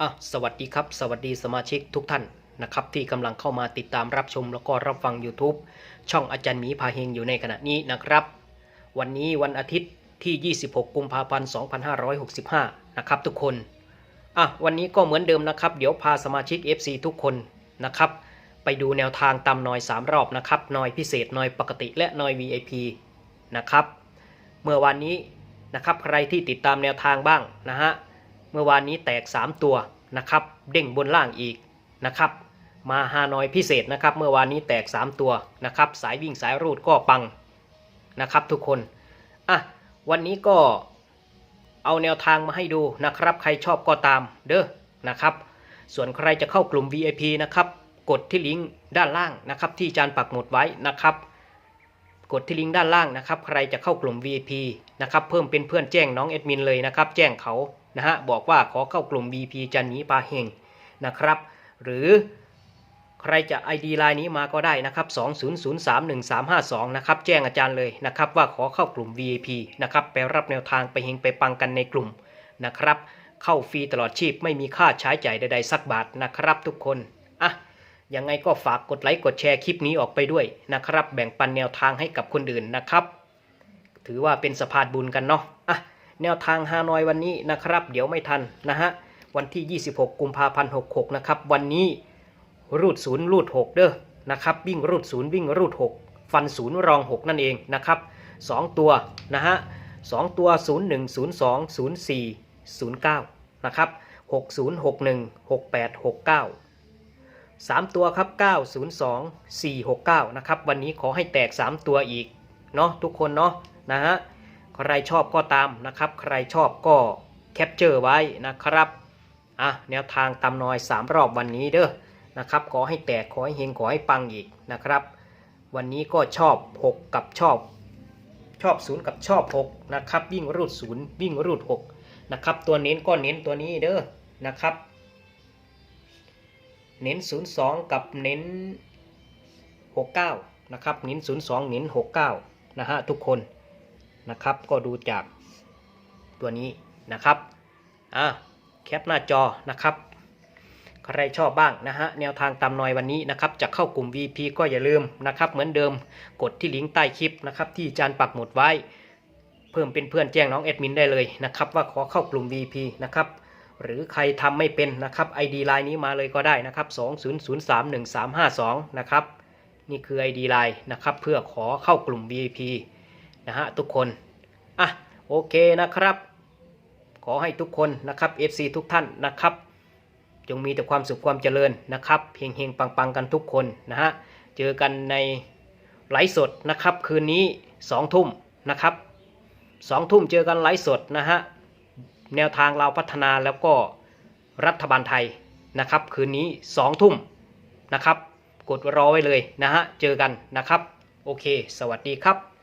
อะสวัสดีครับ สวัสดีสมาชิกทุกท่านนะครับ ที่กำลังเข้ามาติดตามรับชมแล้วก็รับฟัง YouTube ช่องอาจารย์หมีพาเฮงอยู่ในขณะนี้นะครับ วันนี้วันอาทิตย์ที่ 26 กุมภาพันธ์ 2565 นะครับทุกคนอะวันนี้ก็เหมือนเดิมนะครับ เดี๋ยวพาสมาชิก FC ทุกคนนะครับ ไปดูแนวทางตามนอย 3 รอบนะครับนอยพิเศษนอยปกติและนอย VIP นะครับ เมื่อวานนี้นะครับใครที่ติดตามแนวทางบ้างนะฮะ มื่อวานนี้แตก 3 ตัวนะครับ เด้งบนล่างอีกนะครับ มาฮานอยพิเศษนะครับ เมื่อวานนี้แตก 3 ตัวนะครับ สายวิ่งสายรูดก็ปังนะครับ ทุกคนอะวันนี้ก็เอาแนวทางมาให้ดูนะครับ ใครชอบก็ตามเด้อนะครับ ส่วนใครจะเข้ากลุ่ม VIP นะครับกดที่ลิงก์ด้านล่างนะครับ ที่อาจารย์ปักหมุดไว้นะครับ กดที่ลิงก์ด้านล่างนะครับ ใครจะเข้ากลุ่ม VIP นะครับ เพิ่มเป็นเพื่อนแจ้งน้องแอดมินเลยนะครับ แจ้งเขา นะฮะบอกว่าขอเข้ากลุ่ม VIP จันนีปาเฮงนะครับ หรือใครจะ ID ไลน์นี้มาก็ได้นะครับ20031352นะครับแจ้งอาจารย์เลยนะครับว่าขอเข้ากลุ่ม VIP นะครับไปรับแนวทางไปเฮงไปปังกันในกลุ่มนะครับเข้าฟรีตลอดชีพไม่มีค่าใช้จ่ายใดๆสักบาทนะครับทุกคนอะยังไงก็ฝากกดไลค์กดแชร์คลิปนี้ออกไปด้วยนะครับ แบ่งปันแนวทางให้กับคนอื่นนะครับ ถือว่าเป็นสะพานบุญกันเนาะ แนวทางฮานอยวันนี้นะครับ เดี๋ยวไม่ทันนะฮะวันที่ 26 กุมภาพันธ์ 66 นะครับ วันนี้รูดศูนย์รูด 6 เด้อนะครับ วิ่งรูดศูนย์วิ่งรูด 6 ฟันศูนย์รอง 6 นั่นเองนะครับ 2 ตัวนะฮะ2ตัว 01 02 04 09 นะครับ 6061 68 69 3 ตัวครับ 902 469 นะครับ วันนี้ขอให้แตก 3 ตัวอีก เนาะทุกคนเนาะนะฮะ ใครชอบก็ตามนะครับ ใครชอบก็แคปเจอร์ไว้นะครับอะแนวทางตำนอย 3 รอบวันนี้เด้อนะครับ ขอให้แตกขอให้เฮงขอให้ปังอีกนะครับ วันนี้ก็ชอบ 6 กับชอบ ชอบ 0 กับชอบ 6 นะครับ วิ่งรูด 0 วิ่งรูด 6 นะครับ ตัวเน้นก็เน้นตัวนี้เด้อนะครับ เน้น 02 กับเน้น 69 นะครับ เน้น 02 เน้น 69 นะฮะทุกคน นะครับ ก็ดูจากตัวนี้นะครับอะแคปหน้าจอนะครับ ใครชอบบ้างนะฮะแนวทางตามนอยวันนี้นะครับจะเข้ากลุ่ม VP ก็อย่าลืมนะครับ เหมือนเดิมกดที่ลิงก์ใต้คลิปนะครับที่จารย์ปักหมุดไว้ เพิ่มเป็นเพื่อนแจ้งน้องแอดมินได้เลยนะครับว่าขอเข้ากลุ่ม VP นะครับหรือใครทำไม่เป็นนะครับ ID ไลน์นี้มาเลยก็ได้นะครับ20031352 นะครับ นี่คือ ID ไลน์นะครับ เพื่อขอเข้ากลุ่ม VIP นะฮะทุกคน อะโอเคนะครับ ขอให้ทุกคนนะครับ FC ทุกท่านนะครับ จงมีแต่ความสุขความเจริญนะครับเฮงเฮงปังปังกันทุกคนนะฮะเจอกันในไลฟ์สดนะครับ คืนนี้2ทุ่มนะครับ2ทุ่มเจอกันไลฟ์สดนะฮะแนวทางเราพัฒนาแล้วก็รัฐบาลไทยนะครับ คืนนี้2ทุ่มนะครับ กดรอไว้เลยนะฮะเจอกันนะครับ โอเค สวัสดีครับ